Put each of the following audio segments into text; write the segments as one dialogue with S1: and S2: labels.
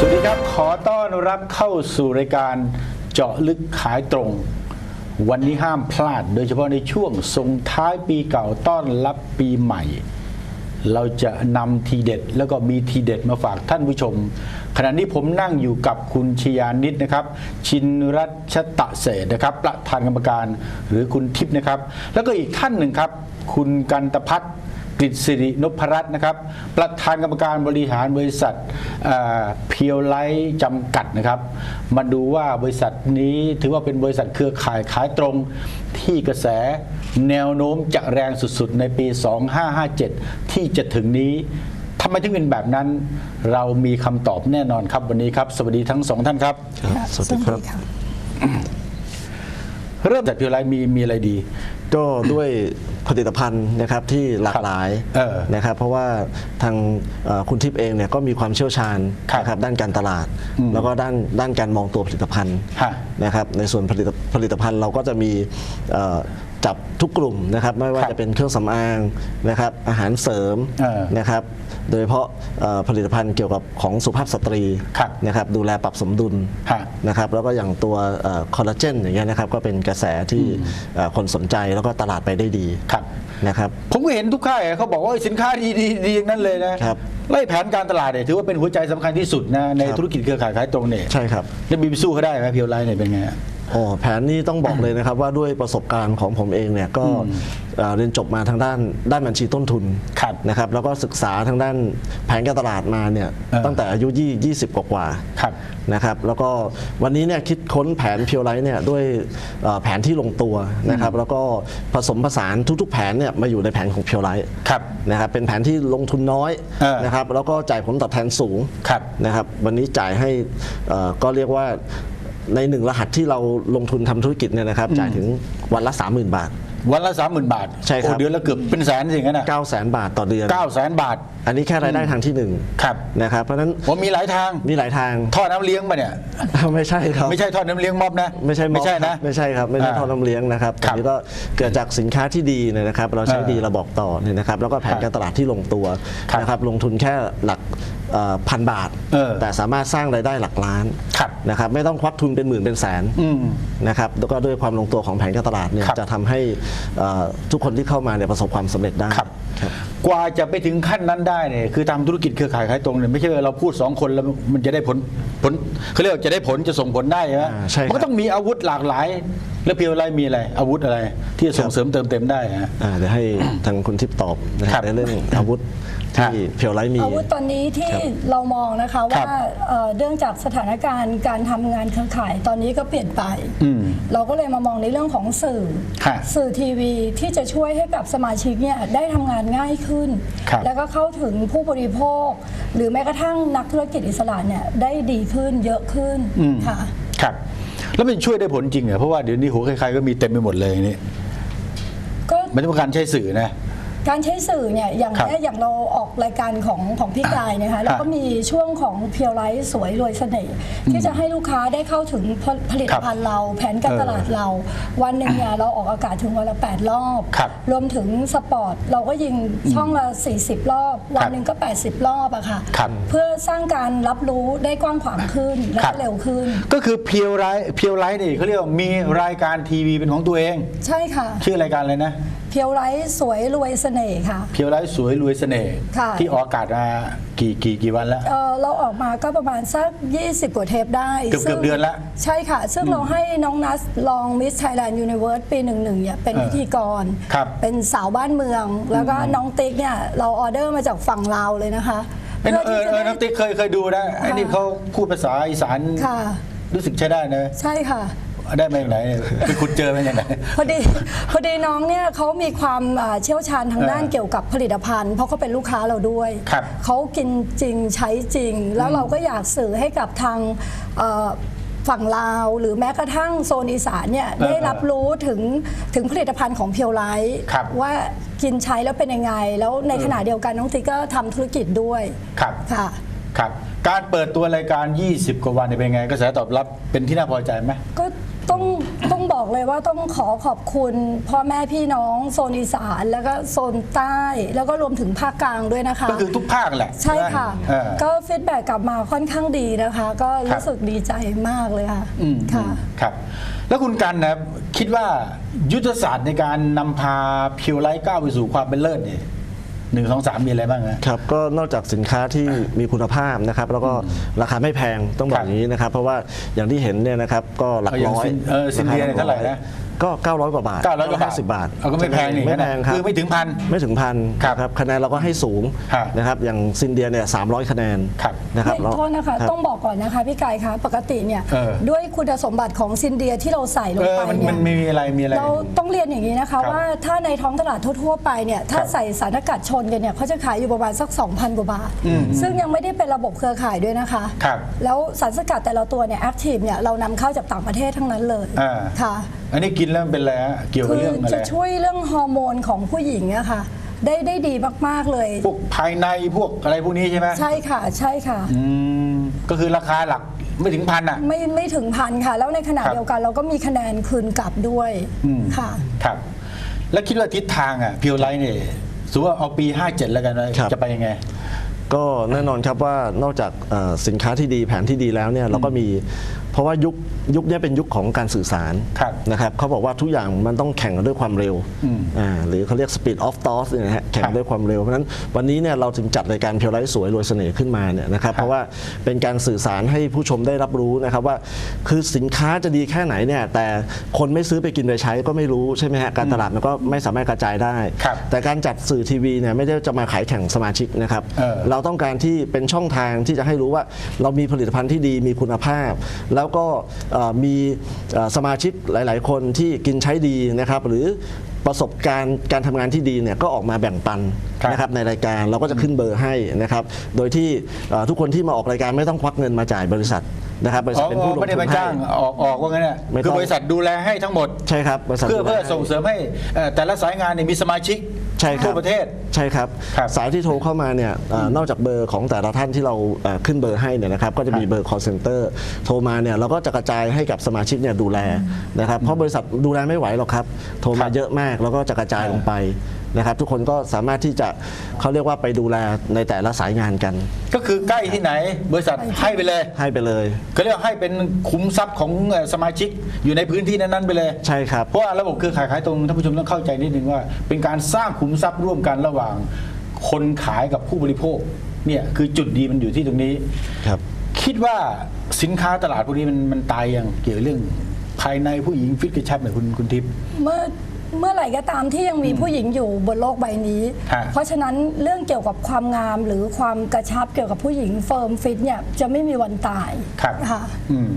S1: สวัสดีครับ ขอต้อนรับเข้าสู่รายการเจาะลึกขายตรง วันนี้ห้ามพลาด โดยเฉพาะในช่วงส่งท้ายปีเก่าต้อนรับปีใหม่ เราจะนำทีเด็ดแล้วก็มีทีเด็ดมาฝากท่านผู้ชม ขณะนี้ผมนั่งอยู่กับคุณชยานิดนะครับ ชินรัชตะเศรษนะครับ ประธานกรรมการหรือคุณทิพย์นะครับ แล้วก็อีกท่านหนึ่งครับ คุณกันตพัฒน์ กฤษสิรินพรัตน์นะครับ ประธานกรรมการบริหารบริษัทเพียวไลท์จำกัดนะครับ มาดูว่าบริษัทนี้ถือว่าเป็นบริษัทเครือข่ายขายตรงที่กระแสแนวโน้มจะแรงสุดๆ ในปี 2557 ที่จะถึงนี้ทำไมถึงเป็นแบบนั้น เรามีคำตอบแน่นอนครับวันนี้ครับ สวัสดีทั้งสองท่านครับ
S2: ครับสวัสดีครับ
S3: ค่ะ
S1: เริ่มจากเพียวไลท์มีมีอะไรดี
S2: ก็ด้วยผลิตภัณฑ์นะครับที่หลากหลาย
S1: เออ
S2: นะครับเพราะว่าทางเอ่อคุณทิพย์เองเนี่ยก็มีความเชี่ยวชาญ
S1: ครับ
S2: นะครับด้านการตลาด แล้วก็ด้านด้านการมองตัวผลิตภัณฑ์
S1: ฮะ
S2: นะครับในส่วนผลิตผลิตภัณฑ์เราก็จะมีเอ่อจับทุกกลุ่มนะครับไม่ว่า
S1: ครับ
S2: จะเป็นเครื่องสำอางนะครับอาหารเสริม
S1: เออ
S2: นะครับ โดยเฉพาะเอ่อผลิตภัณฑ์เกี่ยวกับของสุภาพสตรี
S1: ครับ
S2: นะครับดูแลปรับสมดุล
S1: ฮะ
S2: นะครับแล้วก็อย่างตัวคอลลาเจนอย่างเงี้ยนะครับก็เป็นกระแสที่เอ่อคนสนใจแล้วก็ตลาดไปได้ดี
S1: ครับ
S2: นะครับ
S1: ผมก็เห็นทุกค่ายเขาบอกว่าสินค้าดีดีดีอย่างนั้นเลยนะครับไล่แผนการตลาดเนี่ยถือว่าเป็นหัวใจสำคัญที่สุดนะใน
S2: ครับ
S1: ธุรกิจเครือข่ายขายตรงเนี่ย
S2: ใช่ครับ
S1: แล้วบีบสู้เขาได้ไหมเพียวไลท์เนี่ยเป็นไงฮะ
S2: โอ้แผนนี้ต้องบอกเลยนะครับว่าด้วยประสบการณ์ของผมเองเนี่ยก็เอ่อเรียนจบมาทางด้านด้านบัญชีต้นทุน
S1: ครับ
S2: นะครับแล้วก็ศึกษาทางด้านแผนการตลาดมาเนี่ย
S1: เออ
S2: ตั้งแต่อายุยี่20กว่ากว่าๆ
S1: ครับ
S2: นะครับแล้วก็วันนี้เนี่ยคิดค้นแผนเพียวไลท์เนี่ยด้วยเอ่อแผนที่ลงตัวนะครับแล้วก็ผสมผสานทุกๆ แผนเนี่ยมาอยู่ในแผนของเพียวไลท์
S1: ครับ
S2: นะครับเป็นแผนที่ลงทุนน้อย
S1: เออ
S2: นะครับแล้วก็จ่ายผลตอบแทนสูง
S1: ครับ
S2: นะครับวันนี้จ่ายให้เอ่อก็เรียกว่า ในหนึ่งรหัสที่เราลงทุนทำธุรกิจเนี่ยนะครับจ่ายถึงวันละ 30,000 บาท
S1: วันละสามหมื่นบาท
S2: ใช่ครับ
S1: โอ้เดือนละเกือบเป็นแสนสิงั้นนะ
S2: 9 0 0 0 0 0 บาทต่อเดือน
S1: เก้าแสนบาท
S2: อันนี้แค่รายได้ทางที่หนึ่ง
S1: ครับ
S2: นะครับ เพราะฉะนั้น
S1: ผมมีหลายทาง
S2: มีหลายทาง
S1: ท่อน้ำเลี้ยงมาเนี่ย
S2: ไม่ใช่ครับ
S1: ไม่ใช่ท่อน้ำเลี้ยงม็อบนะ
S2: ไม่ใช่ม็อบ
S1: ไม่ใช่
S2: ค
S1: นะ
S2: รับไม่ใช่ครับไม่ใช่
S1: อ่า
S2: ท่อน้ำเลี้ยงนะครับ
S1: ครับ
S2: อันนี้ก็เกิดจากสินค้าที่ดีเนี่ยนะครับ เราใช้
S1: เออ
S2: ดีเราบอกต่อเนี่ยนะครับ แล้วก็แผน
S1: ครับ
S2: การตลาดที่ลงตัว
S1: ครับ
S2: นะครับลงทุนแค่หลักเอ่อ พันบาท
S1: เออ
S2: แต่สามารถสร้างรายได้หลักล้าน
S1: ครับ
S2: นะครับไม่ต้องควักทุนเป็นหมื่นเป็นแสน
S1: อืม
S2: นะครับแล้วก็ด้วยความลงตัวของแผนการตลาดเนี่ย
S1: ครับ
S2: จะทำให้เอ่อทุกคนที่เข้ามาเนี่ยประสบความสำเร็จได้
S1: ครับ
S2: ครับ
S1: กว่าจะไปถึงขั้นนั้นได้เนี่ยคือทำธุรกิจเครือข่ายขายตรงเนี่ยไม่ใช่ว่าเราพูดสองคนแล้วมันจะได้ผลผลเขาเรียกว่าจะได้ผลจะส่งผลได้ใช่ไหม
S2: อ่าใช่ครับ
S1: มันก็ต้องมีอาวุธหลากหลาย แล้วเพียวไลท์มีอะไร อาวุธอะไร ที่จะส่งเสริมเติมเต็มได้ฮะ
S2: อ่าเดี๋ยวให้ทางคุณทิพย์ตอบนะค
S1: ครั
S2: รับบในเรื่องอาวุธ
S1: ครั
S2: ที่
S1: บ
S2: เพียวไลท์มี
S3: อาวุธตอนนี้ที่
S2: ครับ
S3: เรามองนะคะ
S1: ครั
S3: ว่า
S1: บ
S3: เอ่อเนื่องจากสถานการณ์การทำงานเครือข่ายตอนนี้ก็เปลี่ยนไป
S1: อืม
S3: เราก็เลยมามองในเรื่องของสื่อ
S1: ค่ะ
S3: สื่อทีวีที่จะช่วยให้กับสมาชิกเนี่ยได้ทำงานง่ายขึ้น
S1: ครับ
S3: แล้วก็เข้าถึงผู้บริโภค หรือแม้กระทั่งนักธุรกิจอิสระเนี่ยได้ดีขึ้นเยอะขึ้น
S1: อืม
S3: ค่ะ
S1: ครับ แล้วมันช่วยได้ผลจริงเหรอเพราะว่าเดี๋ยวนี้โหใครๆก็มีเต็มไปหมดเลยนี่
S3: ก็
S1: มันต้องการใช้สื่อนะ
S3: การใช้สื่อเนี่ยอย่าง
S1: ครับ
S3: เนี้ยอย่างเราออกรายการของของพี่กายเนะคะแล้วก็มีช่วงของเพียวไลท์สวยรวยเสน่ห์ที่จะให้ลูกค้าได้เข้าถึงผผลิตภัณฑ์เราแผนการตลาดเรา วันหนึ่งเนี่ยเราออกอากาศถึงวันละ 8 รอบ
S1: ครับ
S3: รวมถึงสปอร์ตเราก็ยิงช่องละ 40 รอบ วันหนึ่งก็ 80 รอบอะค่ะ
S1: ครับ
S3: เพื่อสร้างการรับรู้ได้กว้างขวางขึ้นและ
S1: ครับ
S3: ก็เร็วขึ้น
S1: ก็คือเพียวไลท์เพียวไลท์นี่เขาเรียกว่ามีรายการทีวีเป็นของตัวเอง
S3: ใช่ค่ะ
S1: ชื่อรายการอะไรนะ
S3: เพียวไลท์สวยรวยเสน่ห์ค่ะ
S1: เพียวไลท์สวยรวยเสน่ห์
S3: ค่ะ
S1: ที่ออกอากาศมากี่กี่กี่วันแล้ว
S3: เอ่อเราออกมาก็ประมาณสัก 20 กว่าเทปได้
S1: เกือบ
S3: ซึ่ง
S1: เกือบเดือนละ
S3: ใช่ค่ะ ซึ่งเราให้น้องนัสลองมิสไทยแลนด์ยูนิเวิร์สปีหนึ่งหนึ่งเนี่ยเป็น
S1: เออ
S3: พิธีกร
S1: ครับ
S3: เป็นสาวบ้านเมือง แล้วก็น้องติ๊กเนี่ย เราออเดอร์มาจากฝั่งลาวเลยนะคะ
S1: เออเออเออ
S3: ได้
S1: น้องติ๊กเคยเคยดูนะไอ้นี่เขาพูดภาษาอีสาน
S3: ค่ะ
S1: รู้สึกใช้ได้นะ
S3: ใช่ค่ะ
S1: ได้มาจากไหนไปขุดเจอมาจากไหน
S3: พอดีพอดีน้องเนี่ยเขามีความอ่าเชี่ยวชาญทางด้าน
S1: เออ
S3: เกี่ยวกับผลิตภัณฑ์ เพราะเขาเป็นลูกค้าเราด้วย
S1: ครับ
S3: เขากินจริงใช้จริง แล้วเราก็อยากสื่อให้กับทางเอ่อฝั่งลาว หรือแม้กระทั่งโซนอีสานเนี่ย
S1: เออ
S3: ได้รับรู้ถึงถึงผลิตภัณฑ์ของเพียวไลท์
S1: ครับ
S3: ว่ากินใช้แล้วเป็นยังไง แล้วในขณะเดียวกันน้องติ๊กก็ทำธุรกิจด้วย
S1: ครับ
S3: ค่ะ
S1: ครับ การเปิดตัวรายการ 20 กว่าวันเนี่ยเป็นไงกระแสตอบรับเป็นที่น่าพอใจไหม
S3: ก็ ต้องต้องบอกบอกเลยว่าต้องขอขอบคุณพ่อแม่พี่น้องโซนอีสานแล้วก็โซนใต้ แล้วก็รวมถึงภาคกลางด้วยนะคะ
S1: ก็คือทุกภาคแหละ
S3: ใช่ค่ะ
S1: เออ
S3: ก็ฟีดแบ็กกลับมาค่อนข้างดีนะคะ ก็
S1: ครับ
S3: รู้สึกดีใจมากเลยค่ะ
S1: อืม
S3: ค่ะ
S1: ครับ แล้วคุณกันนะคิดว่ายุทธศาสตร์ในการนำพาเพียวไลท์ก้าวไปสู่ความเป็นเลิศเนี่ย หนึ่งสองสามมีอะไรบ้างนะครับ
S2: ก็นอกจากสินค้าที่มีคุณภาพนะครับ แล้วก็ราคาไม่แพงต้องบอ
S1: ค
S2: ก
S1: รับ
S2: อย่างนี้นะครับ เพราะว่าอย่างที่เห็นเนี่ยนะครับก็หลัก
S1: เอาอย่าง
S2: ร้อย
S1: ซินเออซินเดียเนี่ยเท่าไหร่นะ
S2: ก็ 900 กว่าบาท
S1: เก้าร้อยกว่าบาท
S2: 50 บาท
S1: เอาก็ไม่แพงนี่
S2: ไม่แพงครับ
S1: คือไม่ถึงพัน
S2: ไม่ถึงพัน
S1: ครับ
S2: นะครับคะแนนเราก็ให้สูง
S1: ครับ
S2: นะครับอย่างซินเดียเนี่ย300 คะแนน
S1: ครับ
S2: นะครับ
S3: ไม่
S2: แล้ว
S3: โทษนะคะ
S2: รับ
S3: ต้องบอกก่อนนะคะพี่กายคะปกติเนี่ย
S1: เออ
S3: ด้วยคุณสมบัติของซินเดียที่เราใส่ล
S1: เองอ
S3: ไป
S1: มัน
S3: เนี่
S1: มั
S3: ย
S1: นมีอะไรมีอะไร
S3: เราต้องเรียนอย่างนี้นะ
S1: ครั
S3: คะ
S1: บ
S3: ว่าถ้าในท้องตลาดทั่วๆไปเนี่ยถ้า
S1: ครับ
S3: ใส่สารสกัดชนกันเนี่ยเขาจะขายอยู่ประมาณสัก 2,000 กว่าบาท ซึ่งยังไม่ได้เป็นระบบเครือข่ายด้วยนะคะ
S1: ครับ
S3: แล้วสารสกัดแต่ละตัวเนี่ยแอคทีฟเนี่ยเรานำเข้าจากต่างประเทศทั้งนั้นเลย
S1: อ่า
S3: ค่ะ
S1: อันนี้กินแล้วมันเป็นอะไรฮะเกี่ยวกับ
S3: คือ
S1: เรื่องอะไร
S3: จะช่วยเรื่องฮอร์โมนของผู้หญิงอะค่ะ ได้ได้ดีมาก ๆ เลย
S1: พวกภายในพวกอะไรพวกนี้ใช่ไหม
S3: ใช่ค่ะ ใช่ค่ะ
S1: อืมก็คือราคาหลักไม่ถึงพันอะ
S3: ไม่ไม่ถึงพันค่ะ แล้วในขณะ
S1: ครับ
S3: เดียวกันเราก็มีคะแนนคืนกลับด้วย
S1: อืม
S3: ค่ะ
S1: ครับ แล้วคิดว่าทิศทางอะเพียวไลท์เนี่ยสมมติว่าเอาปี 57 แล้วกันนะครับ จะไปยังไง
S2: ก็แน่นอนครับว่านอกจากเอ่อสินค้าที่ดีแผนที่ดีแล้วเนี่ยเราก็มีเพ ราะว่ายุคยุคเนี้เป็นยุคของการสื่อสาร
S1: ครับ
S2: นะครับเขาบอกว่าทุกอย่างมันต้องแข่งกันด้วยความเร็ว
S1: อืม
S2: อ่าหรือเขาเรียก speed of thought เนี่ยนะฮะแข่ง
S1: ครับ
S2: ด้วยความเร็ว เพราะฉะนั้นวันนี้เนี่ยเราถึงจัดรายการเพียวไลท์สวยรวยเสน่ห์ขึ้นมาเนี่ยนะครับเพราะว่าเป็นการสื่อสารให้ผู้ชมได้รับรู้นะครับว่า คือสินค้าจะดีแค่ไหนเนี่ยแต่คนไม่ซื้อไปกินไปใช้ก็ไม่รู้ใช่ไหมฮะการตลาดมันก็ไม่สามารถกระจายได้
S1: ครับ
S2: แต่การจัดสื่อทีวีเนี่ยไม่ได้จะมาขายแข่งสมาชิกนะครับ
S1: เออ
S2: เราต้องการที่เป็นช่องทางที่จะให้รู้ว่า เรามีผลิตภัณฑ์ที่ดีมีคุณภาพ แล้วก็เอ่อมีเอ่อสมาชิกหลาย ๆ คนที่กินใช้ดีนะครับ หรือประสบการณ์การทำงานที่ดีเนี่ยก็ออกมาแบ่งปัน
S1: ครับ
S2: นะครับในรายการเราก็จะขึ้นเบอร์ให้นะครับ โดยที่เอ่อทุกคนที่มาออกรายการไม่ต้องควักเงินมาจ่ายบริษัทนะครับบริษั
S1: อ๋
S2: ท
S1: อ
S2: เป็นผู้ลง
S1: ไม่ได้
S2: ทุ
S1: มาน
S2: ให้
S1: จ้างออกออกว่างั้นเนี่ย
S2: ไม่ต้อง
S1: คือบริษัทดูแลให้ทั้งหมด
S2: ใช่ครับบริษัท
S1: เพื่อ
S2: ดูแล
S1: เพื่อ
S2: ให้
S1: ส่งเสริมให้เอ่อแต่ละสายงานเนี่ยมีสมาชิก
S2: ใช่ครับ
S1: ทั่วประเทศ
S2: ใช่ครับ
S1: ครับ
S2: สายที่โทรเข้ามาเนี่ยเอ่อนอกจากเบอร์ของแต่ละท่านที่เราเอ่อขึ้นเบอร์ให้เนี่ยนะครับก็จะมีเบอร์ call center โทรมาเนี่ยเราก็จะกระจายให้กับสมาชิกเนี่ยดูแลนะครับเพราะบริษัทดูแลไม่ไหวหรอกครับ โทร
S1: ครั
S2: มา
S1: บ
S2: เยอะมากแล้วก็จะกระจายลงไป นะครับ ทุกคนก็สามารถที่จะเขาเรียกว่าไปดูแลในแต่ละสายงานกัน
S1: ก็คือใกล้ที่ไหน บริษัทให้ไปเลย
S2: ให้ไปเลย
S1: ก็เรียกว่าให้เป็นคุ้มทรัพย์ของเอ่อสมาชิกอยู่ในพื้นที่นั้นๆไปเลย
S2: ใช่ครับ
S1: เพราะว่าระบบเครือข่ายขายตรงท่านผู้ชมต้องเข้าใจนิดนึงว่า เป็นการสร้างขุมทรัพย์ร่วมกันระหว่าง คนขายกับผู้บริโภคเนี่ยคือจุดดีมันอยู่ที่ตรงนี้
S2: ครับ
S1: คิดว่าสินค้าตลาดพวกนี้มันมันตายยังเกี่ยวกับเรื่องภายในผู้หญิงฟิตกระชับเนี่ยคุณคุณทิพย์
S3: เมื่อ เมื่อไหร่ก็ตามที่ยังมีผู้หญิงอยู่บนโลกใบนี้
S1: ฮะ
S3: เพราะฉะนั้นเรื่องเกี่ยวกับความงามหรือความกระชับเกี่ยวกับผู้หญิงเฟิร์มฟิตเนี่ยจะไม่มีวันตาย
S1: ครับ
S3: ค่ะ
S1: อืม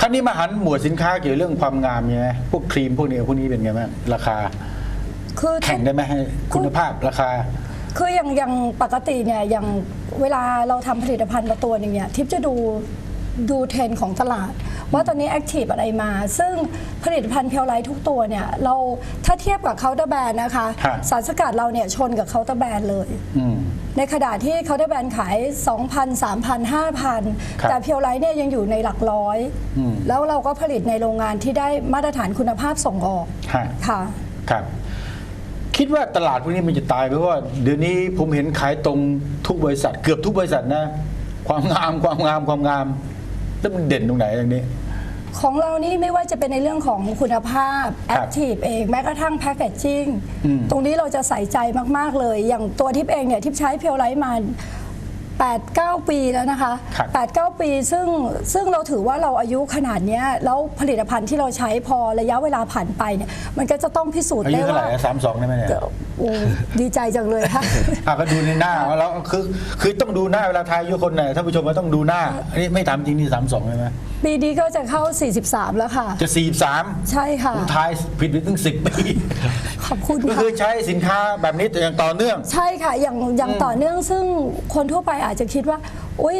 S1: คราวนี้มาหันหมวดสินค้าเกี่ยวกับเรื่องความงามเนี่ยนะพวกครีมพวกนี้พวกนี้เป็นไงบ้างราคา
S3: คือ
S1: แข่งได้ไหมให้คุณภาพราคา
S3: คืออย่างอย่างปกติเนี่ยอย่างเวลาเราทำผลิตภัณฑ์มาตัวหนึงเนี่ยทิปจะดู ดูเทรนด์ของตลาด ว่าตอนนี้แอคทีฟอะไรมา ซึ่งผลิตภัณฑ์เพียวไลท์ทุกตัวเนี่ยเราถ้าเทียบกับเคาน์เตอร์แบรนด์นะคะ
S1: ครับ
S3: สารสกัดเราเนี่ยชนกับเคาน์เตอร์แบรนด์เลย
S1: อืม
S3: ในขณะที่เคาน์เตอร์แบรนด์ขาย 2,000 3,000 5,000
S1: ครับ
S3: แต่เพียวไลท์เนี่ยยังอยู่ในหลักร้อย
S1: อืม
S3: แล้วเราก็ผลิตในโรงงานที่ได้มาตรฐานคุณภาพส่งออก
S1: ฮะ
S3: ค่ะ
S1: ครับ คิดว่าตลาดพวกนี้มันจะตายเพราะว่าเดี๋ยวนี้ผมเห็นขายตรงทุกบริษัท เกือบทุกบริษัทนะ ความงามความงามความงาม แล้วมันเด่นตรงไหนอย่างนี้
S3: ของเรานี่ไม่ว่าจะเป็นในเรื่องของคุณภาพ
S1: ค
S3: แอ
S1: รั
S3: ค
S1: บ
S3: ทีฟเองแม้กระทั่งแพคเกจจิ้ง
S1: อืม
S3: ตรงนี้เราจะใส่ใจมาก ๆ เลย อย่างตัวทิปเองเนี่ยทิปใช้เพียวไลท์มา 8 9 ปีแล้วนะคะ
S1: ครับ
S3: 8 9 ปีซึ่งซึ่งเราถือว่าเราอายุขนาดเนี้ยแล้วผลิตภัณฑ์ที่เราใช้พอระยะเวลาผ่านไปเนี่ยมันก็จะต้องพิสูจน์
S1: อายุ
S3: ได้
S1: เท่าไห
S3: ว่า
S1: ร่สามสองได้ไหมเนี่ย
S3: โอ้ดีใจจังเลยค่ะ
S1: อะก็ดูในหน้าแล้วคือคือต้องดูหน้าเวลาทายอายุคนเนี่ยท่านผู้ชมก็ต้องดูหน้าอันนี้ไม่ถามจริงนี่สามสองใช่ไหม
S3: ปีนี้ก็จะเข้า 43 แล้วค่ะ
S1: จะสี่สาม
S3: ใช่ค่ะ
S1: ผมทายผิดไปตั้งสิบปี
S3: ขอบคุณ
S1: ก็
S3: ค่ะ
S1: คือใช้สินค้าแบบนี้แต่อย่างต่อเนื่อง
S3: ใช่ค่ะ อย่างอย่างต่อเนื่องซึ่งคนทั่วไปอาจจะคิดว่าอุ๊ย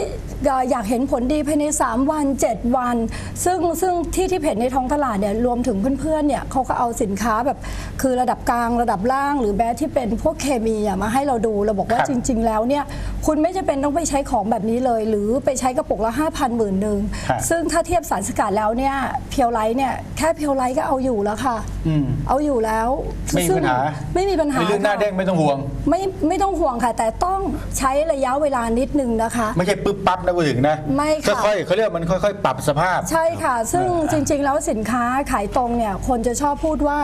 S3: อยากเห็นผลดีภายใน 3 วัน 7 วัน ซึ่งซึ่งที่ที่เห็นในท้องตลาดเนี่ยรวมถึงเพื่อนๆเนี่ยเขาก็เอาสินค้าแบบคือระดับกลางระดับล่าง หรือแบสที่เป็นพวกเคมีอะมาให้เราดูเราบอกว่า
S1: ครับ
S3: จริง ๆ แล้วเนี่ยคุณไม่จำเป็นต้องไปใช้ของแบบนี้เลย หรือไปใช้กระปุกละ5,000หมื่นหนึ่ง
S1: ครับ
S3: ซึ่งถ้าเทียบสารสกัดแล้วเนี่ยเพียวไลท์เนี่ยแค่เพียวไลท์ก็เอาอยู่แล้วค่ะ
S1: อืม
S3: เอาอยู่แล้ว
S1: ไม่มี
S3: ซึ่ง
S1: ปัญหา
S3: ไม่มีปัญหา
S1: ในเรื่องหน้า
S3: ค่ะ
S1: เด้งไม่ต้องห่วง
S3: ไม่ไม่ต้องห่วงค่ะ แต่ต้องใช้ระยะเวลานิดนึงนะคะ
S1: ไม่ใช่ปึ๊บปั๊บนะพูดถึงนะ
S3: ไม่ค่ะ
S1: ค่อยๆเขาเรียกว่ามันค่อย ๆ ปรับสภาพ
S3: ใช่ค่ะ ซึ่ง
S1: เออ
S3: จริงๆ แล้วสินค้าขายตรงเนี่ยคนจะชอบพูดว่า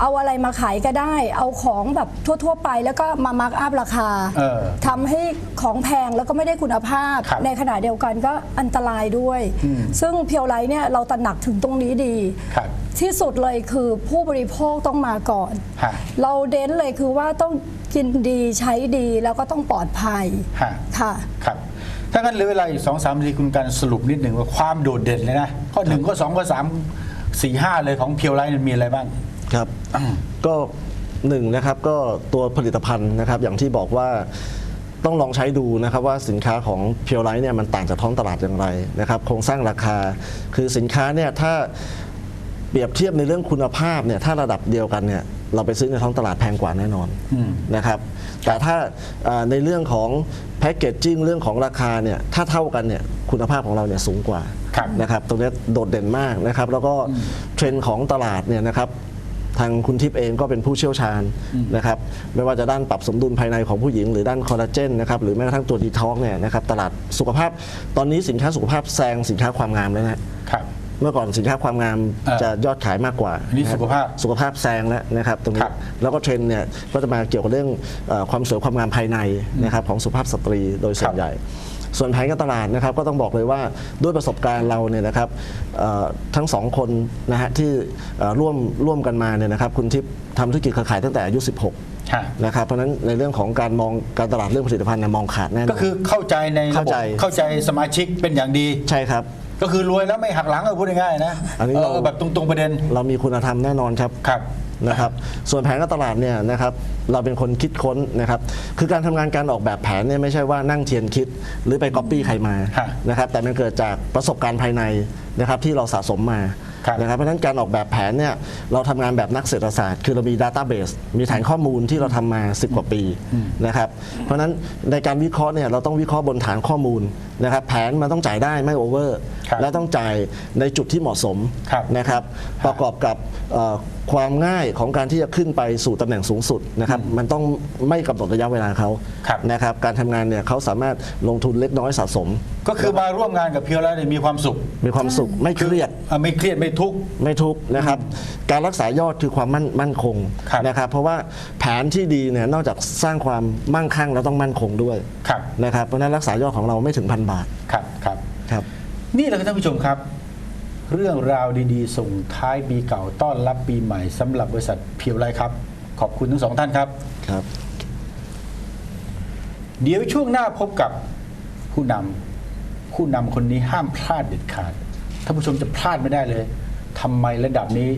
S3: เอาอะไรมาขายก็ได้ เอาของแบบทั่วๆ ไปแล้วก็มามาร์กอัพราคา
S1: เออ
S3: ทำให้ของแพงแล้วก็ไม่ได้คุณภาพ
S1: ครับ
S3: ในขณะเดียวกันก็อันตรายด้วยซึ่งเพียวไลท์เนี่ยเราตระหนักถึงตรงนี้ดี
S1: ครับ
S3: ที่สุดเลยคือผู้บริโภคต้องมาก่อน
S1: ฮะ
S3: เราเน้นเลยคือว่าต้องกินดีใช้ดีแล้วก็ต้องปลอดภัย
S1: ฮะ
S3: ค่ะ
S1: ครับ ถ้างั้นเหลือเวลาอีกสองสามนาทีคุณการสรุปนิดหนึ่งว่าความโดดเด่นเลยนะ ข้อหนึ่งข้อสองข้อสามสี่ห้าเลยของเพียวไลท์มีอะไรบ้าง
S2: ครับ ก็หนึ่งนะครับก็ตัวผลิตภัณฑ์นะครับอย่างที่บอกว่า ต้องลองใช้ดูนะครับว่าสินค้าของเพียวไลท์เนี่ยมันต่างจากท้องตลาดอย่างไรนะครับโครงสร้างราคาคือสินค้าเนี่ยถ้าเปรียบเทียบในเรื่องคุณภาพเนี่ยถ้าระดับเดียวกันเนี่ยเราไปซื้อในท้องตลาดแพงกว่าแน่นอน
S1: อืม
S2: นะครับแต่ถ้าอ่าในเรื่องของแพคเกจจิ้งเรื่องของราคาเนี่ยถ้าเท่ากันเนี่ยคุณภาพของเราเนี่ยสูงกว่า
S1: ครับ
S2: นะครับตรงนี้โดดเด่นมากนะครับแล้วก็เทรนด์ของตลาดเนี่ยนะครับ ทางคุณทิพย์เองก็เป็นผู้เชี่ยวชาญนะครับไม่ว่าจะด้านปรับสมดุลภายในของผู้หญิง หรือด้านคอลลาเจนนะครับหรือแม้กระทั่งตัวดีท็อกเนี่ยนะครับตลาดสุขภาพ ตอนนี้สินค้าสุขภาพแซงสินค้าความงามแล้วนะ
S1: ครับ
S2: เมื่อก่อนสินค้าความงาม
S1: เอ่อ
S2: จะยอดขายมากกว่า
S1: อันนี้ะ
S2: ครับ
S1: สุขภาพ
S2: สุขภาพแซงแล้วนะครับตรง
S1: ค
S2: นี้
S1: รับ
S2: แล้วก็เทรนด์เนี่ยก็จะมาเกี่ยวกับเรื่องเออความสวยความงามภายในนะครับของสุภาพสตรีโดยส่ว
S1: ครั
S2: น
S1: บ
S2: ใหญ่ ส่วนแผนการตลาดนะครับก็ต้องบอกเลยว่าด้วยประสบการณ์เราเนี่ยนะครับเอ่อทั้งสองคนนะฮะที่เอ่อร่วมร่วมกันมาเนี่ยนะครับคุณทิพย์ทำธุรกิจเครือข่ายตั้งแต่อายุ 16
S1: ฮะ
S2: นะครับเพราะฉะนั้นในเรื่องของการมองการตลาดเรื่องผลิตภัณฑ์เนี่ยมองขาดแน่นอน
S1: ก็คือเข้าใจในระ
S2: เข้า
S1: บบ
S2: ใจ
S1: เข้าใจสมาชิกเป็นอย่างดี
S2: ใช่ครับ
S1: ก็คือรวยแล้วไม่หักหลังเอาพูดง่ายๆนะ
S2: อันนี้เรา
S1: เแบบตรงๆประเด็น
S2: เรามีคุณธรรมแน่นอนครับ
S1: ครับ
S2: นะครับ ส่วนแผนการตลาดเนี่ยนะครับเราเป็นคนคิดค้นนะครับ คือการทำงานการออกแบบแผนเนี่ยไม่ใช่ว่านั่งเทียนคิด หรือไปก๊อปปี้ใครมา
S1: ฮะ
S2: นะครับแต่มันเกิดจากประสบการณ์ภายในนะครับที่เราสะสมมา
S1: ครับ
S2: นะครับเพราะฉะนั้นการออกแบบแผนเนี่ยเราทำงานแบบนักเศรษฐศาสตร์ คือเรามีดัตต้าเบสมีฐานข้อมูลที่เราทำมา 10 กว่าปีนะครับเพราะฉะนั้นในการวิเคราะห์เนี่ยเราต้องวิเคราะห์บนฐานข้อมูลนะครับแผนมันต้องจ่ายได้ไม่โอเวอร์
S1: ครับ
S2: และต้องจ่ายในจุดที่เหมาะสม
S1: ครับ
S2: นะครับประกอบกับเอ่อความง่ายของการที่จะขึ้นไปสู่ตำแหน่งสูงสุดนะครับมันต้องไม่กำหนดระยะเวลาเขา
S1: ครับ
S2: นะครับการทำงานเนี่ยเขาสามารถลงทุนเล็กน้อยสะสม
S1: ก็คือมาร่วมงานกับเพียวไลท์เนี่ยมีความสุข
S2: มีความสุขไม่เครียด
S1: อะไม่เครียดไม่ทุกข์
S2: ไม่ทุกข์นะครับ การรักษายอดคือความมั่นมั่นคง
S1: ครับ
S2: นะครับ เพราะว่าแผนที่ดีเนี่ยนอกจากสร้างความมั่งคั่งแล้วต้องมั่นคงด้วย
S1: ครับ
S2: นะครับ เพราะฉะนั้นรักษายอดของเราไม่ถึงพันบาท
S1: ครับครับ
S2: ครับ
S1: นี่แหละครับท่านผู้ชมครับ เรื่องราวดีๆ ส่งท้ายปีเก่าต้อนรับปีใหม่สำหรับบริษัทเพียวไลท์ครับ ขอบคุณทั้งสองท่านครับ
S2: ครับ
S1: เดี๋ยวช่วงหน้าพบกับผู้นำ ผู้นำคนนี้ห้ามพลาดเด็ดขาดท่านผู้ชมจะพลาดไม่ได้เลยทำไมระดับนี้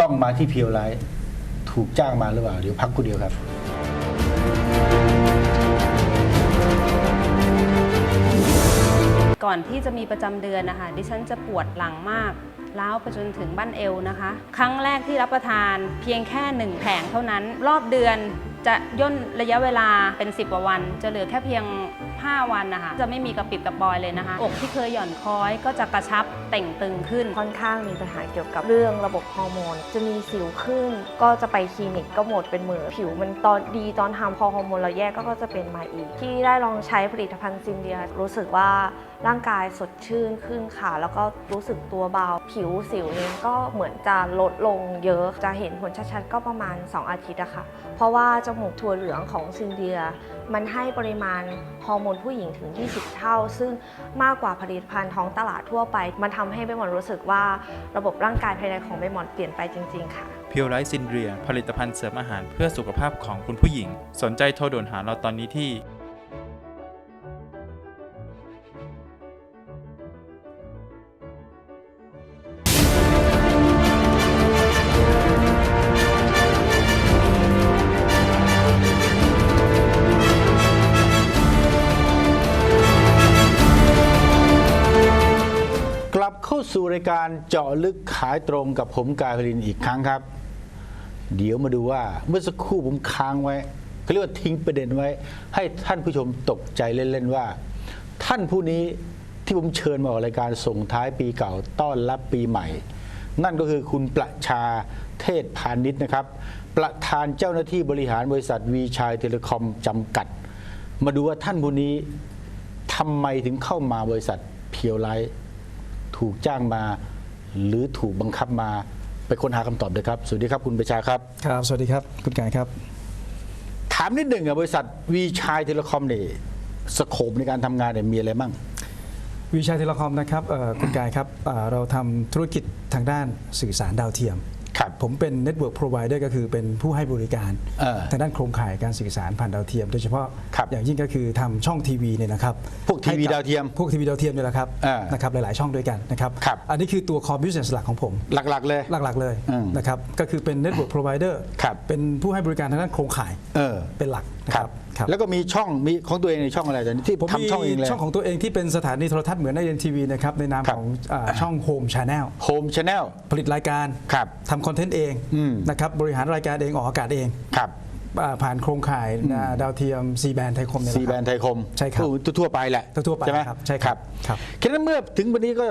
S1: ต้องมาที่เพียวไลท์ถูกจ้างมาหรือเปล่าเดี๋ยวพักกูเดียวครับ
S4: ก่อนที่จะมีประจำเดือนนะคะดิฉันจะปวดหลังมากล้าวไปจนถึงบั้นเอวนะคะ ครั้งแรกที่รับประทานเพียงแค่หนึ่งแผงเท่านั้น รอบเดือนจะย่นระยะเวลาเป็น 10กว่าวัน จะเหลือแค่เพียง 5 วันนะคะ จะไม่มีกระปิดกระปอยเลยนะคะ อกที่เคยหย่อนคล้อยก็จะกระชับเต่งตึงขึ้น
S5: ค่อนข้างมีปัญหาเกี่ยวกับเรื่องระบบฮอร์โมน จะมีสิวขึ้น ก็จะไปคลินิกก็หมดเป็นหมื่นผิวมันตอนดีตอนทำพอฮอร์โมนเราแยกก็ก็จะเป็นมาอีก ที่ได้ลองใช้ผลิตภัณฑ์ซินเดียรู้สึกว่าร่างกายสดชื่นขึ้นค่ะ แล้วก็รู้สึกตัวเบา ผิวสิวเนี่ยก็เหมือนจะลดลงเยอะ จะเห็นผลชัดๆ ก็ประมาณ 2 อาทิตย์อะค่ะ เพราะว่าจมูกถั่วเหลืองของซินเดีย มันให้ปริมาณฮอร์โมนผู้หญิงถึง 20 เท่า ซึ่งมากกว่าผลิตภัณฑ์ท้องตลาดทั่วไป มันทำให้เบมอนรู้สึกว่าระบบร่างกายภายในของเบมอนเปลี่ยนไปจริง ๆ ค่ะ
S6: เพียวไลท์ซินเรียผลิตภัณฑ์เสริมอาหารเพื่อสุขภาพของคุณผู้หญิง สนใจโทรด่วนหาเราตอนนี้ที่
S1: เข้าสู่รายการเจาะลึกขายตรงกับผมกายพลินอีกครั้งครับ เดี๋ยวมาดูว่าเมื่อสักครู่ผมค้างไว้เขาเรียกว่าทิ้งประเด็นไว้ ให้ท่านผู้ชมตกใจเล่นๆว่า ท่านผู้นี้ที่ผมเชิญมาออกรายการส่งท้ายปีเก่าต้อนรับปีใหม่ นั่นก็คือคุณประชาเทศพาณิชย์นะครับ ประธานเจ้าหน้าที่บริหารบริษัทวีชัยเทเลคอมจำกัด มาดูว่าท่านผู้นี้ทำไมถึงเข้ามาบริษัทเพียวไลท์ ถูกจ้างมา หรือถูกบังคับมาไปค้นหาคำตอบเลยครับ สวัสดีครับคุณประชาครับ
S7: ครับ สวัสดีครับ คุณกายครับ
S1: ถามนิดหนึ่งอะบริษัทวีชัยเทเลคอมเนี่ยสโคปในการทำงานเนี่ยมีอะไรบ้าง
S7: วิชัยเทเลคอมนะครับเอ่อคุณกายครับเอ่อเราทำธุรกิจทางด้านสื่อสารดาวเทียม
S1: ครับ
S7: ผมเป็น Network Provider ก็คือเป็นผู้ให้บริการ
S1: เออ
S7: ทางด้านโครงข่ายการสื่อสารผ่านดาวเทียม โดยเฉพาะ
S1: ครับ
S7: อย่างยิ่งก็คือทำช่องทีวีเนี่ยนะครับ
S1: พวกทีวี
S7: ให้บ
S1: ดาวเทียม
S7: พวกทีวีดาวเทียมเนี่ยแหละครับ
S1: เออ
S7: นะครับหลายๆ ช่องด้วยกันนะครับ
S1: ครับ
S7: อันนี้คือตัว core business หลักของผม
S1: หลักๆเลย
S7: หลัก ๆ เลย
S1: อืม
S7: นะครับก็คือเป็น Network Provider
S1: ครับ
S7: เป็นผู้ให้บริการทางด้านโครงข่าย
S1: เออ
S7: เป็นหลักนะ
S1: ค
S7: ค
S1: รั
S7: รั
S1: บบ
S7: ครับ
S1: แล้วก็มีช่องมีของตัวเองในช่องอะไรตอนนี้ที่
S7: ผมมี
S1: ทำช่องเองเลย
S7: ช่องของตัวเองที่เป็นสถานีโทรทัศน์เหมือนในเอ็นทีวีนะครับในนาม
S1: ครับ
S7: ของอาช่อง Home Channel
S1: โฮมชาแนล
S7: ผลิตรายการ
S1: ครับ
S7: ทำคอนเทนต์เอง
S1: อืม
S7: นะครับบริหารรายการเองออกอากาศเอง
S1: ครับ
S7: อ่า ผ่านโครงข่ายดาวเทียม C band ไทยคมเนี่ย
S1: ซี
S7: นะ
S1: แบ
S7: ครับ
S1: นไทยคม
S7: ใช่ครับ
S1: ทั่วๆไปแหละ
S7: ทั่วๆไป
S1: ใช่ไหม
S7: ครับใช่ครับครับ
S1: แค่นั้นเมื่อถึงวันนี้ก็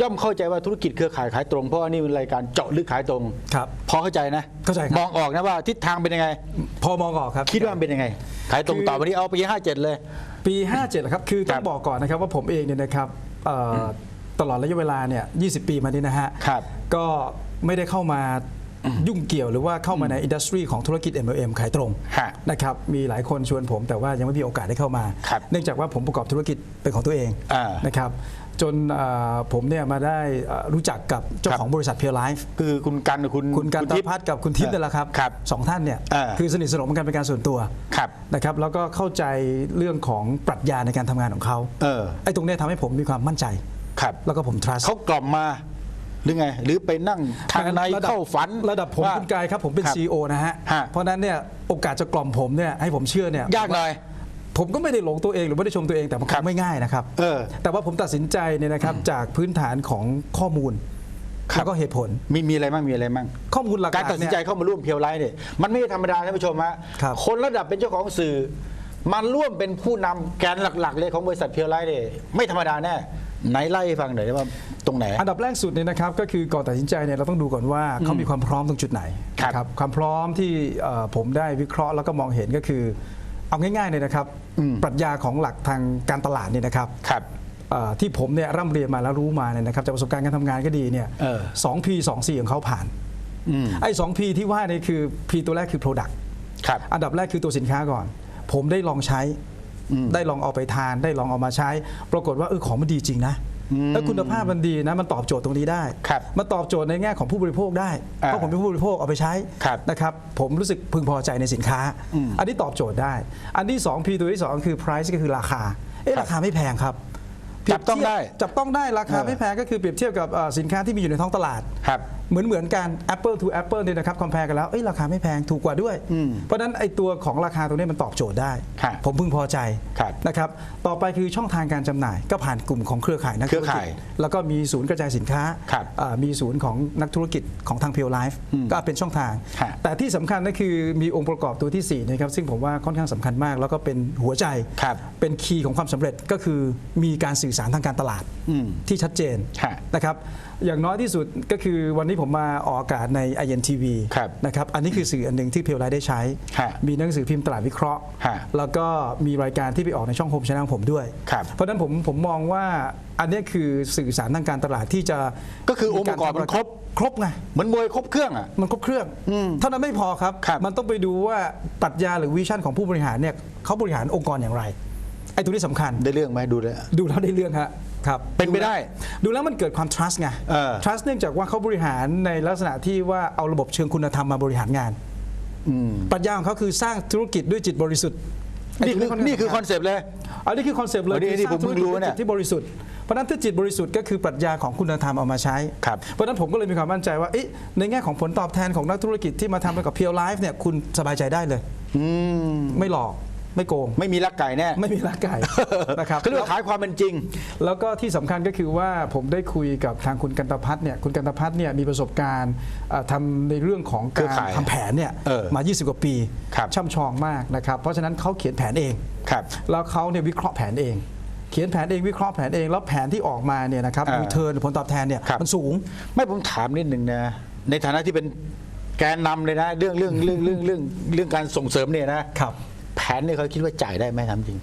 S1: ย่อมเข้าใจว่าธุรกิจเครือข่ายขายตรง เพราะว่านี่เป็นรายการเจาะลึกขายตรง
S7: ครับ
S1: พอเข้าใจนะ
S7: เข้าใจครับ
S1: มองออกนะว่าทิศทางเป็นยังไง
S7: พอมองออกครับ
S1: คิดว่ามันเป็นยังไง ขายตรง
S7: คือ
S1: ต่อวันนี้เอาไปห้าเจ็ดเลย
S7: ปี 57เหรอครับคือต้อ
S1: ครั
S7: ง
S1: บ
S7: บอกก่อนนะครับว่าผมเองเนี่ยนะครับเอ่ออตลอดระยะเวลาเนี่ย20 ปีมานี้นะฮะ
S1: ครับ
S7: ก็ไม่ได้เข้ามา ยุ่งเกี่ยวหรือว่าเข้ามาในอินดัสทรีของธุรกิจ MLM ขายตรง
S1: ฮะ
S7: นะครับมีหลายคนชวนผมแต่ว่ายังไม่มีโอกาสได้เข้ามา
S1: ครับ
S7: เนื่องจากว่าผมประกอบธุรกิจเป็นของตัวเอง
S1: อ่า
S7: นะครับจนเอ่อผมเนี่ยมาได้เอ่อรู้จักกับเจ้า
S1: ครับ
S7: ของบริษัทเพียร์ไลฟ์
S1: คือคุณกันกับคุณ
S7: คุณการตา
S1: ทิพย์
S7: พัฒน์กับคุณทิพย์นี่แหละครับ
S1: ครับ
S7: สองท่านเนี่ย
S1: อ่า
S7: คือสนิทสนมกันเป็นการส่วนตัว
S1: ครับ
S7: นะครับแล้วก็เข้าใจเรื่องของปรัชญาในการทำงานของเขา
S1: เออ
S7: ไอ้ตรงเนี้ยทำให้ผมมีความมั่นใจ
S1: ครับ
S7: แล้วก็ผม trust
S1: เขากล่อมมา หรือไง หรือไปนั่งทางใน
S7: ระดับ
S1: เข้าฝัน
S7: ระดับผม
S1: ว่า
S7: คุณกายครับผมเป็น
S1: ครับ
S7: CEO นะฮะ
S1: ฮะ
S7: เพราะฉะนั้นเนี่ยโอกาสจะกล่อมผมเนี่ยให้ผมเชื่อเนี่ย
S1: ยากหน่อย
S7: ผมก็ไม่ได้หลงตัวเองหรือไม่ได้ชมตัวเองแต่มัน
S1: ค
S7: ครับงไม่ง่ายนะครับ
S1: เออ
S7: แต่ว่าผมตัดสินใจเนี่ยนะครับจากพื้นฐานของข้อมูล
S1: ครับ
S7: แล้วก็เหตุผล
S1: มีมีอะไรบ้างมีอะไรบ้าง
S7: ข้อมูลหลักๆ
S1: การตัดสินใจ
S7: เย
S1: เข้ามาร่วมเพียวไลท์เนี่ยมันไม่ใช่ธรรมดาท่านผู้ชมฮะ
S7: ครับ
S1: คนระดับเป็นเจ้าของสื่อมันร่วมเป็นผู้นำแกนหลัก ๆ เลยของบริษัทเพียวไลท์เนี่ยไม่ธรรมดาแน่ ไหนไล่ให้ฟังหน่อยได้ว่าตรงไหน
S7: อันดับแรกสุดเนี่ยนะครับก็คือก่อนตัดสินใจเนี่ยเราต้องดูก่อนว่าเขามีความพร้อมตรงจุดไหน
S1: ครับ
S7: นะความพร้อมที่เอ่อผมได้วิเคราะห์แล้วก็มองเห็นก็คือ เอาง่ายๆเลยนะครับ
S1: อืม
S7: ปรัชญาของหลักทางการตลาดเนี่ยนะครับ
S1: ครับ
S7: เอ่อที่ผมเนี่ยร่ำเรียนมาแล้วรู้มาเนี่ยนะครับจากประสบการณ์การทำงานก็ดีเนี่ย
S1: เออ
S7: สอง P สอง C ของเขาผ่าน
S1: อืม
S7: ไอ้สอง P ที่ว่าเนี่ยคือ P ตัวแรกคือ Product
S1: ครับ
S7: อันดับแรกคือตัวสินค้าก่อน ผมได้ลองใช้
S1: อืม
S7: ได้ลองเอาไปทานได้ลองเอามาใช้ ปรากฏว่าเออของมันดีจริงนะแล้วคุณภาพมันดีนะมันตอบโจทย์ตรงนี้ได้
S1: ครับ
S7: มันตอบโจทย์ในแง่ของผู้บริโภคได้
S1: อ่า
S7: เพราะผมเป็นผู้บริโภคเอาไปใช้
S1: ครับ
S7: นะครับผมรู้สึกพึงพอใจในสินค้า
S1: อืม
S7: อันนี้ตอบโจทย์ได้ อันที่ 2 P ตัวที่ 2 คือ price ก็คือราคาเอ๊ะ
S1: ครับ
S7: ราคาไม่แพงครับ
S1: จับต้องได้
S7: จับต้องได้ราคา
S1: เออ
S7: ไม่แพงก็คือเปรียบเทียบกับเอ่อสินค้าที่มีอยู่ในท้องตลาด
S1: ครับ
S7: เหมือนเหมือนกัน Apple to Apple เนี่ยนะครับคอมเพลกันแล้วเอ้ยราคาไม่แพงถูกกว่าด้วย
S1: อืม
S7: เพราะฉะนั้นไอ้ตัวของราคาตรงนี้มันตอบโจทย์ได้
S1: ครับ
S7: ผมพึงพอใจ
S1: ครับ
S7: นะครับต่อไปคือช่องทางการจำหน่าย ก็ผ่านกลุ่มของเครือข่ายนัก
S1: เครื
S7: ธุ
S1: อ
S7: รกิ
S1: ข่า
S7: จ
S1: ย
S7: แล้วก็มีศูนย์กระจายสินค้า
S1: ครับ
S7: อ่ามีศูนย์ของนักธุรกิจของทางเพียวไลฟ์
S1: อืม
S7: ก็เป็นช่องทาง
S1: ครับ
S7: แต่ที่สำคัญก็คือมีองค์ประกอบตัวที่ 4 นะครับซึ่งผมว่าค่อนข้างสำคัญมาก แล้วก็เป็นหัวใจ
S1: ครับ
S7: เป็นคีย์ของความสำเร็จก็คือมีการสื่อสารทางการตลาด
S1: อืม
S7: ที่ชัดเจน
S1: ฮะ
S7: นะครับ อย่างน้อยที่สุดก็คือวันนี้ผมมาออกอากาศใน INTV
S1: ครับ
S7: นะครับอันนี้คือสื่ออันหนึ่งที่เพียวไลท์ได้ใช้
S1: ฮะ
S7: มีหนังสือพิมพ์ตลาดวิเคราะห์
S1: ฮะ
S7: แล้วก็มีรายการที่ไปออกในช่องโฮมช n แนลผมด้วย
S1: ครับ
S7: เพราะฉะนั้นผมผมมองว่าอันนี้คือสื่อสารทางการตลาดที่จะ
S1: ก็คือองค์ประกอบมันครบ
S7: ครบไง
S1: เหมือนมวยครบเครื่องอะ
S7: มันครบเครื่อง
S1: อืม
S7: เท่านั้นไม่พอครับ
S1: ครับ
S7: มันต้องไปดูว่าปรัชญาหรือวิชั่นของผู้บริหารเนี่ยเขาบริหารองค์กรอย่างไร ไอ้ตัวนี้สำคัญ
S1: ได้เรื่องไหมดูเลย
S7: ดูแล้วได้เรื่องฮะ ครับ
S1: เป็นไปได้
S7: ดูแล้วมันเกิดความ trust ไง
S1: เออ
S7: trust เนื่องจากว่าเขาบริหารในลักษณะที่ว่าเอาระบบเชิงคุณธรรมมาบริหารงาน
S1: อืม
S7: ปรัชญาของเขาคือสร้างธุรกิจด้วยจิตบริสุทธิ์
S1: นี่คือ
S7: ไอ้ตรง
S1: นี่คือค
S7: สำ
S1: อนเซปต์เลย
S7: อันนี้คือคอนเซปต์เลย
S1: อันนี้
S7: คือสร้าง
S1: ผมเพิ่ง
S7: ธุรกิจ
S1: รู้
S7: ด้วย
S1: เนี่ย
S7: จิตที่บริสุทธิ์เพราะฉะนั้นถ้าจิตบริสุทธิ์ก็คือปรัชญาของคุณธรรมเอามาใช้
S1: ครับ
S7: เพราะฉะนั้นผมก็เลยมีความมั่นใจว่าเอ๊ะในแง่ของผลตอบแทนของนักธุรกิจที่มาทำกับเพียวไลฟ์เนี่ยคุณสบายใจได้เลย
S1: อืม
S7: ไม่หลอก ไม่โกง
S1: ไม่มีลักไก่แน่
S7: ไม่มีลักไก่นะครับ
S1: เขาเรียกว่าขายความเป็นจริง
S7: แล้วก็ที่สำคัญก็คือว่าผมได้คุยกับทางคุณกันตพัฒน์เนี่ยคุณกันตพัฒน์เนี่ยมีประสบการณ์เอ่อทำในเรื่องของ
S1: เครื
S7: กา
S1: อ
S7: ร
S1: ข่าย
S7: ทำแผนเนี่ย
S1: เออ
S7: มา 20 กว่าปี
S1: ครับ
S7: ช่ำชองมากนะครับ เพราะฉะนั้นเขาเขียนแผนเอง
S1: ครับ
S7: แล้วเขาเนี่ยวิเคราะห์แผนเองเขียนแผนเองวิเคราะห์แผนเอง แล้วแผนที่ออกมาเนี่ยนะครับ
S1: อ่า
S7: รีเทิร์นผลตอบแทนเนี่ย
S1: ครับ
S7: มันสูง
S1: ไม่ผมถามนิดหนึ่งนะในฐานะที่เป็นแกนนำเลยนะ เรื่องเรื่องเรื่องเรื่องเรื่องเรื่องการส่งเสริมเนี่ยนะครับ แผนเนี่ยเขาคิดว่าจ่ายได้ไหมทำจริง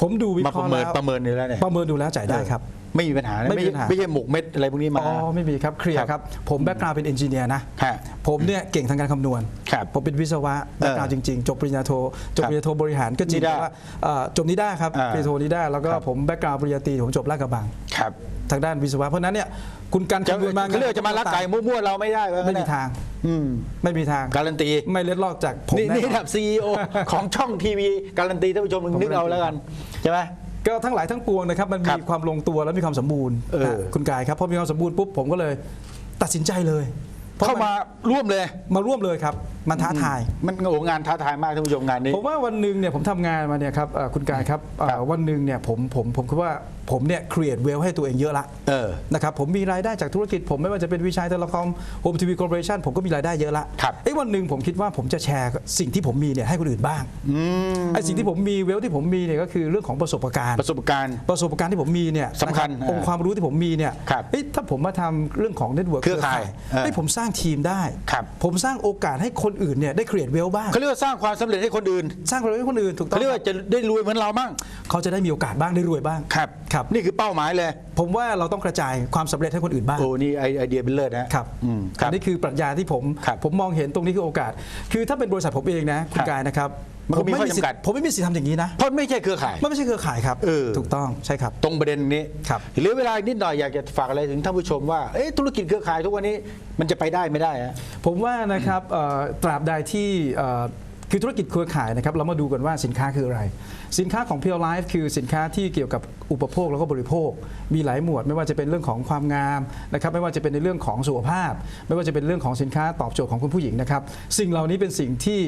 S7: ผมดูวิ
S1: มา
S7: เค
S1: ป
S7: ราะ
S1: ระ
S7: ห์
S1: เมิน
S7: แล้ว
S1: ประเมินอยู่แล้วเนี่ย
S7: ประเมินดูแล้วจ่ายได้ครับ
S1: ไม่มีปัญหานะ
S7: ไม่มี
S1: ใช่
S7: ปัญหา
S1: ไม่ใช่หมกเม็ดอะไรพวกนี้มา
S7: อ๋อไม่มีครับเคลียร์ครับ ผมแบ็กกราวด์เป็นเอนจิเนียร์นะ
S1: ฮะ
S7: ผมเนี่ยเก่งทางการคำนวณ
S1: ครับ
S7: ผมเป็นวิศวะแบ็กกราวด์จริงๆ จบปริญญาโทจบปริญญาโทบริหารก็จริง
S1: นิด้า
S7: แต่ว่าเอ่อจบนิด้าครับ
S1: อ่า
S7: ปริญญาโทนิด้าแล้วก็
S1: ครับ
S7: ผมแบ็กกราวด์ปริญญาตรีผมจบลาดกระบัง
S1: ครับ
S7: ทางด้านวิศวะเพราะฉะนั้นเนี่ยคุณกัน
S1: จะ
S7: คำนวณมา
S1: เขาเรียกว่าจะมาลักไก่มั่วๆเราไม่ได้ว่างั้
S7: ไม่
S1: น
S7: มี
S1: นะ
S7: ทาง
S1: อืม
S7: ไม่มีทาง
S1: การันตี
S7: ไม่เล็ดลอกจากผม
S1: นี่
S7: แน่
S1: นี่
S7: น
S1: ระ
S7: อน
S1: ดับซีอของช่องทีวีการันตีท่านผู้ชม
S7: ผม
S1: นึกเอา
S7: การันตี
S1: แล้วกันใช่ไหม
S7: ก็ทั้งหลายทั้งปวงนะครับมัน
S1: ครั
S7: มี
S1: บ
S7: ความลงตัวและมีความสมบูรณ์
S1: เออ
S7: นะคุณกายครับพอมีความสมบูรณ์ปุ๊บผมก็เลย ตัดสินใจเลยพระ
S1: เข้ามาร่วมเลย
S7: มาร่วมเลยครับ มันท้าทาย
S1: มันโอ้โหงานท้าทายมากท่านผู้ชมงานนี้
S7: ผมว่าวันหนึ่งเนี่ยผมทำงานมาเนี่ยครับเอ่อคุณกายครับเอ่อ
S1: ครับ
S7: วันหนึ่งเนี่ยผมผมผมคิดว่า ผมเนี่ย create wealth ให้ตัวเองเยอะละ
S1: เออ
S7: นะครับผมมีรายได้จากธุรกิจผมไม่ว่าจะเป็นวิชัยเทเลคอมโฮมทีวีคอร์ปอเรชันผมก็มีรายได้เยอะละ
S1: ครับ
S7: ไอ้ยวันหนึ่งผมคิดว่าผมจะแชร์สิ่งที่ผมมีเนี่ยให้คนอื่นบ้าง
S1: อืม
S7: ไอ้สิ่งที่ผมมีเวลที่ผมมีเนี่ยก็คือเรื่องของประสบการณ์
S1: ประสบการณ์
S7: ประสบการณ์ที่ผมมีเนี่ย
S1: สำคัญ
S7: นะรับองค์ความรู้ที่ผมมีเนี่ย
S1: ครับ
S7: เฮ้ยถ้าผมมาทำเรื่องของเน็ตเวิร์ก
S1: เครือข่ายเออ
S7: ให้ยผมสร้างทีมได้
S1: ครับ
S7: ผมสร้างโอกาสให้คนอื่นเนี่ยได้ create wealth บ้าง
S1: เขาเรียกว่าสร้างความสำเร็จให้คนอื่น
S7: สร้างประโยชน์ให้คนอื่นถูกต้อ
S1: เขา
S7: ง
S1: เรียกว่าจะได้รวยเหมือนเรามั่ง
S7: เขาจะได้มีโอกาสบ้างได้รวยบ้าง
S1: ครับ
S7: ครับ
S1: นี่คือเป้าหมายเลย
S7: ผมว่าเราต้องกระจายความสำเร็จให้คนอื่นบ้าง
S1: โอ้นี่ไอไอเดียเป็นเลิศนะครับอืมค
S7: อั
S1: รับ
S7: นนี้คือปรัชญาที่ผม
S1: ครับ
S7: ผมมองเห็นตรงนี้คือโอกาส คือถ้าเป็นบริษัทผมเองนะคุ
S1: ค
S7: ณ
S1: รับ
S7: กายนะครับ
S1: มันก็มี
S7: ผ
S1: ข้อ
S7: สิท
S1: จำกัด
S7: ธิ์ผมไม่มีสิทธิ์ทำอย่างนี้นะ
S1: เพราะไม่ใช่เครือข่าย
S7: มันไม่ใช่เครือข่ายครับ
S1: เออ
S7: ถูกต้องใช่ครับ
S1: ตรงประเด็นนี้
S7: ครับ
S1: เหลือเวลาอีกนิดหน่อยอยากจะฝากอะไรถึงท่านผู้ชมว่าเอ๊ะธุรกิจเครือข่ายทุกวันนี้มันจะไปได้ไม่ได้ฮะ
S7: ผมว่านะครับเอ่อตราบใดที่เอ่อ คือธุรกิจเครือข่ายนะครับเรามาดูกันว่าสินค้าคืออะไร สินค้าของ Pure Life คือสินค้าที่เกี่ยวกับอุปโภคแล้วก็บริโภค มีหลายหมวด ไม่ว่าจะเป็นเรื่องของความงามนะครับไม่ว่าจะเป็นในเรื่องของสุขภาพ ไม่ว่าจะเป็นเรื่องของสินค้าตอบโจทย์ของคุณผู้หญิงนะครับสิ่งเหล่านี้เป็นสิ่งที่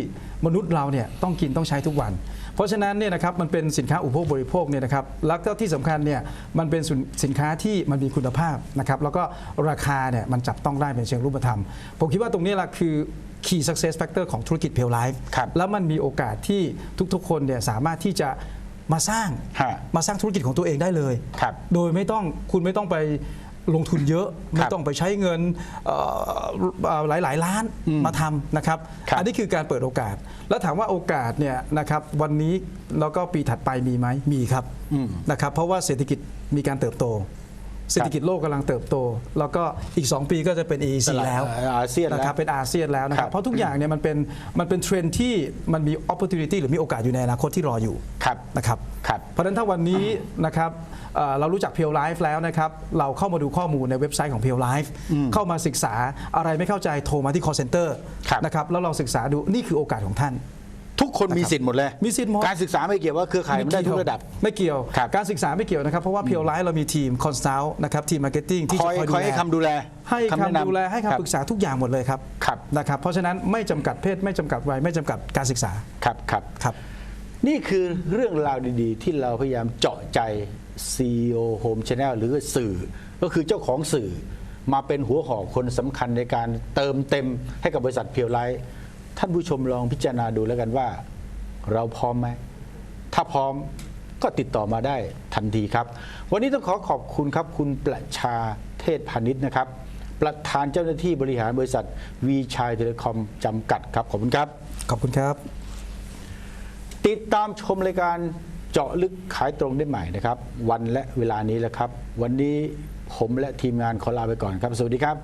S7: มนุษย์เราเนี่ยต้องกินต้องใช้ทุกวัน เพราะฉะนั้นเนี่ยนะครับมันเป็นสินค้าอุปโภคบริโภคเนี่ยนะครับแล้วก็ที่สำคัญเนี่ยมันเป็นสินสินค้าที่มันมีคุณภาพนะครับแล้วก็ราคาเนี่ยมันจับต้องได้เป็นเชิงรูปธรรม ผมคิดว่าตรงนี้แหละคือ key success factor ของธุรกิจ Pure Life
S1: ครับ
S7: แล้วมันมีโอกาสที่ทุกๆ คนเนี่ยสามารถที่จะมาสร้าง
S1: ฮะ
S7: มาสร้างธุรกิจของตัวเองได้เลย
S1: ครับ
S7: โดยไม่ต้องคุณไม่ต้องไปลงทุนเยอะไม่ต้องไปใช้เงินเอ่อหลายหลายๆล้านมาทำนะครับ
S1: ครับ
S7: อันนี้คือการเปิดโอกาส แล้วถามว่าโอกาสเนี่ยนะครับวันนี้แล้วก็ปีถัดไปมีไหมมีครับนะครับเพราะว่าเศรษฐกิจมีการเติบโต เศรษฐกิจโลกกำลังเติบโต แล้วก็อีก 2 ปีก็จะเป็น EEC
S1: ตลาด
S7: แล้ว
S1: อาเซียนแล้ว
S7: นะครับเป็นอาเซียนแล้วนะค
S1: ครั
S7: รับบ เพราะทุกอย่างเนี่ยมันเป็นมันเป็นเทรนด์ที่มันมี opportunity หรือมีโอกาสอยู่ในอนาคตที่รออยู่
S1: ครับ
S7: นะครับ
S1: ครับ
S7: เพราะฉะนั้นถ้าวันนี้นะครับเอ่อเรารู้จัก Pure Life แล้วนะครับเราเข้ามาดูข้อมูลในเว็บไซต์ของ Pure Life เข้ามาศึกษาอะไรไม่เข้าใจโทรมาที่ call center
S1: ครับ
S7: นะครับแล้วเราศึกษาดูนี่คือโอกาสของท่าน
S1: ทุ กคนมีสิทธิ์หมดเลย
S7: มีสิทธิ์หมด
S1: การศึกษาไม่เกี่ยวว่าเครือข่ายมันได้ทุกระดับ
S7: ไม่เกี่ยว
S1: ครับ
S7: การศึกษาไม่เกี่ยวนะครับ เพราะว่า Pure Life เรามีทีม consult นะครับทีม marketing ที่
S1: ค
S7: จะ
S1: อย
S7: คอย
S1: คอยให้คำดูแล
S7: ให้
S1: คำแนะนำ
S7: คำดูแลให้
S1: ครับ
S7: คำปรึกษาทุกอย่างหมดเลยครับ
S1: ครับ
S7: นะครับเพราะฉะนั้นไม่จำกัดเพศไม่จำกัดวัยไม่จำกัดการศึกษา
S1: ครับครับ
S7: ครับ
S1: นี่คือเรื่องราวดีๆ ที่เราพยายามเจาะใจ CEO Home Channel หรือสื่อ ก็คือเจ้าของสื่อมาเป็นหัวหอกคนสำคัญในการเติมเต็มให้กับบริษัทเพียวไลท์ ท่านผู้ชมลองพิจารณาดูแล้วกันว่า เราพร้อมไหมถ้าพร้อมก็ติดต่อมาได้ทันทีครับ วันนี้ต้องขอขอบคุณครับคุณประชาเทศพาณิชย์นะครับ ประธานเจ้าหน้าที่บริหารบริษัทวีชัยเทเลคอมจำกัดครับ ขอบคุณครับ
S7: ขอบคุณครับ
S1: ติดตามชมรายการเจาะลึกขายตรงได้ใหม่นะครับ วันและเวลานี้แหละครับ วันนี้ผมและทีมงานขอลาไปก่อนครับ สวัสดีครับ